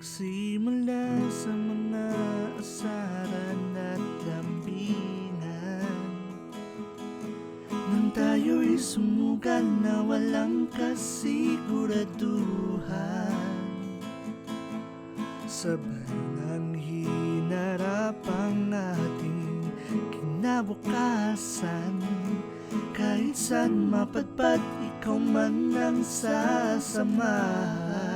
Nagsimula sa mga asaran at lambingan Nang tayo'y sumugal na walang kasiguraduhan. Sabay ng hinarap ang ating kinabukasan. Kahit saan mapadpad, ikaw man ang sasamahan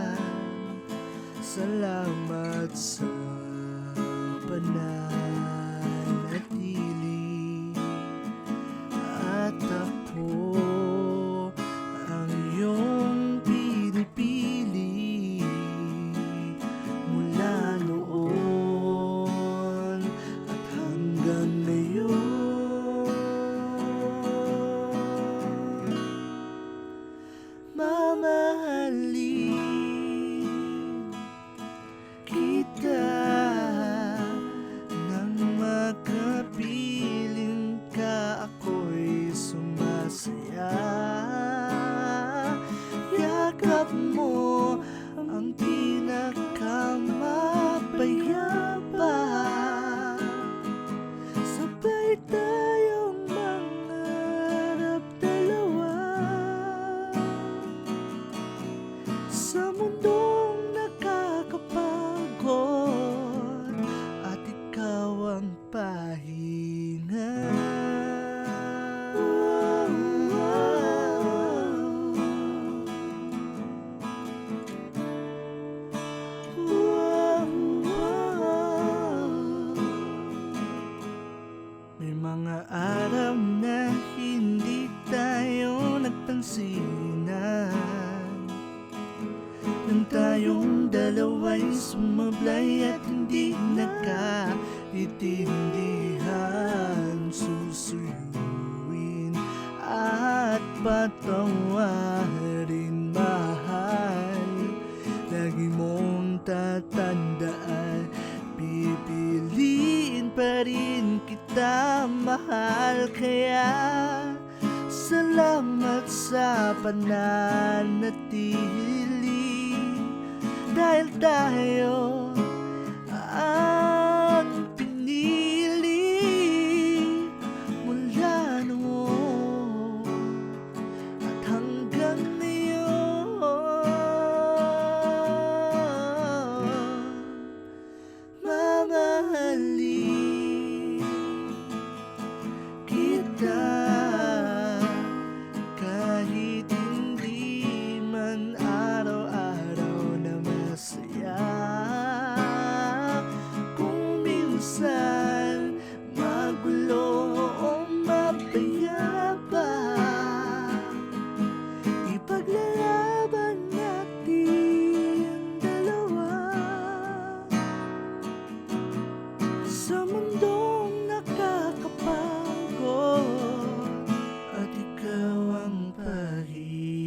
Salamat sa pananatili araw na hindi tayo nagpansinan. Nang tayong dalawa'y sumablay at hindi nagkaitindihan Susuyuin at patawarin mahal. Lagi mong tatandaan rin kita mahal. Kaya salamat sa pananatili. Dahil tayo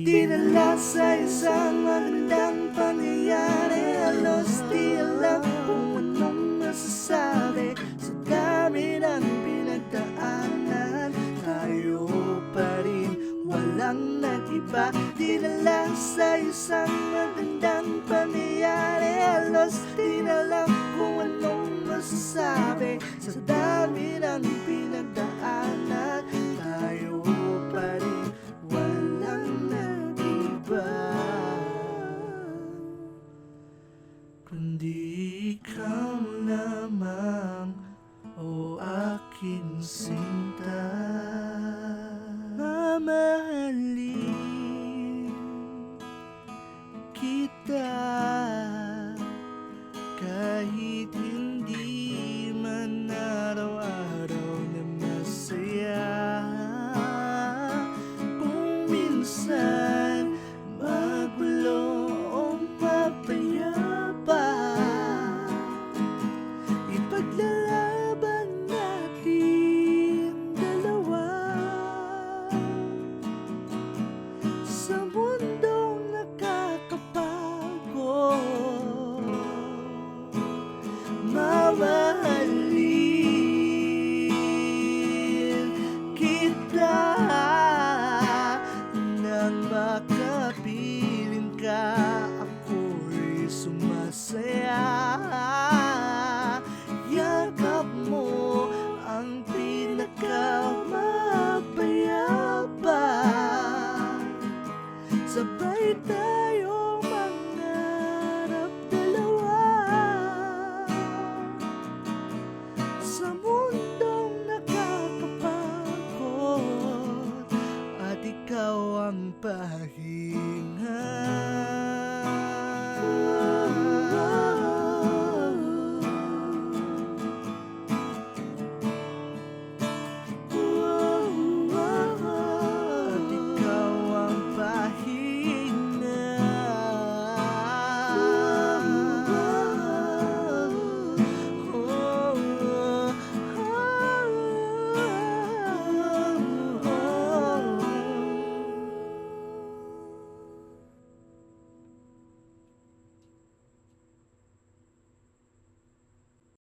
Dinala sa isang magandang pangyayari. Halos di alam kung anong masasabi. Sa dami ng pinagdaanan Tayo pa rin walang nag-iba Dinala sa isang magandang pangyayari Halos di alam kung anong masasabi Sa dami ng pinagdaanan Kundi ikaw